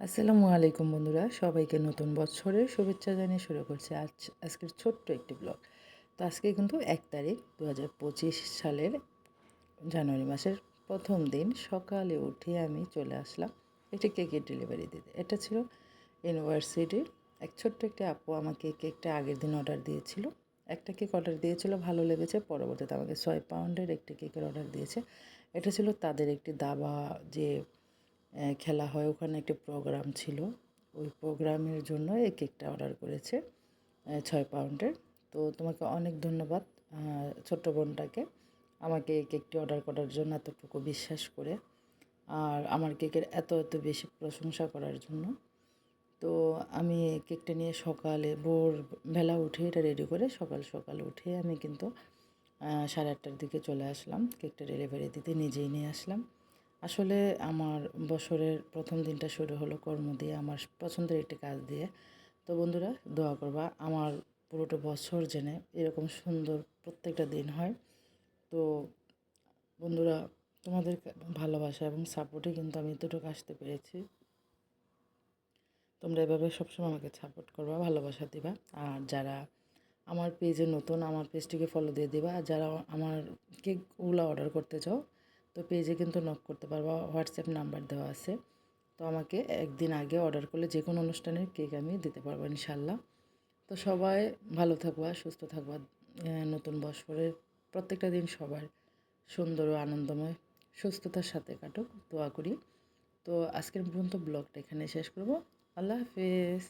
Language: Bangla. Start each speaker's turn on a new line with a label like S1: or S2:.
S1: আসসালামু আলাইকুম বন্ধুরা, সবাইকে নতুন বছরের শুভেচ্ছা জানিয়ে শুরু করছি আজ, আজকের ছোট্ট একটি ব্লগ তো আজকে কিন্তু এক তারিখ দু হাজার পঁচিশ সালের জানুয়ারি মাসের প্রথম দিন, সকালে উঠে আমি চলে আসলাম একটি কেকের ডেলিভারি দিতে। এটা ছিল ইউনিভার্সিটির এক ছোট্ট একটি আপু আমাকে কেকটা আগের দিন অর্ডার দিয়েছিল। একটা কেক অর্ডার দিয়েছিল, ভালো লেগেছে, পরবর্তীতে আমাকে ছয় পাউন্ডের একটি কেকের অর্ডার দিয়েছে। এটা ছিল তাদের একটি দাবা যে খেলা হয়। ওখানে একটি প্রোগ্রাম ছিল। ওই প্রোগ্রামের জন্য এই কেকটা অর্ডার করেছে ছয় পাউন্ডের তো তোমাকে অনেক ধন্যবাদ ছোট্ট বোনটাকে আমাকে এই কেকটি অর্ডার করার জন্য এতটুকু বিশ্বাস করে আর আমার কেকের এত এত বেশি প্রশংসা করার জন্য। তো আমি কেকটা নিয়ে সকালে ভোর বেলা উঠে এটা রেডি করে সকাল সকাল উঠে আমি কিন্তু সাড়ে আটটার দিকে চলে আসলাম। কেকটা ডেলিভারি দিতে নিজেই নিয়ে আসলাম। আসলে আমার বছরের প্রথম দিনটা শুরু হলো কর্ম দিয়ে, আমার পছন্দের একটি কাজ দিয়ে। তো বন্ধুরা, দোয়া করবা, আমার পুরোটা বছর জেনে এরকম সুন্দর প্রত্যেকটা দিন হয়। তো বন্ধুরা, তোমাদের ভালোবাসা এবং সাপোর্টে কিন্তু আমি এতটুকু আসতে পেরেছি। তোমরা এভাবে সবসময় আমাকে সাপোর্ট করবা, ভালোবাসা দিবা। আর যারা আমার পেজে নতুন, আমার পেজটিকে ফলো দিয়ে দিবা। আর যারা আমার কেকগুলো অর্ডার করতে চাও তো পেজে কিন্তু নক করতে পারবা হোয়াটসঅ্যাপ নাম্বার দেওয়া আছে। তো আমাকে একদিন আগে অর্ডার করলে যে কোনো অনুষ্ঠানের কেক আমি দিতে পারব ইনশাল্লাহ তো সবাই ভালো থাকবা, সুস্থ থাকবা। নতুন বছরের প্রত্যেকটা দিন সবার সুন্দর ও আনন্দময় সুস্থতার সাথে কাটুক, দোয়া করি। তো আজকের পর্যন্ত ব্লগটা এখানে শেষ করব। আল্লাহ হাফেজ।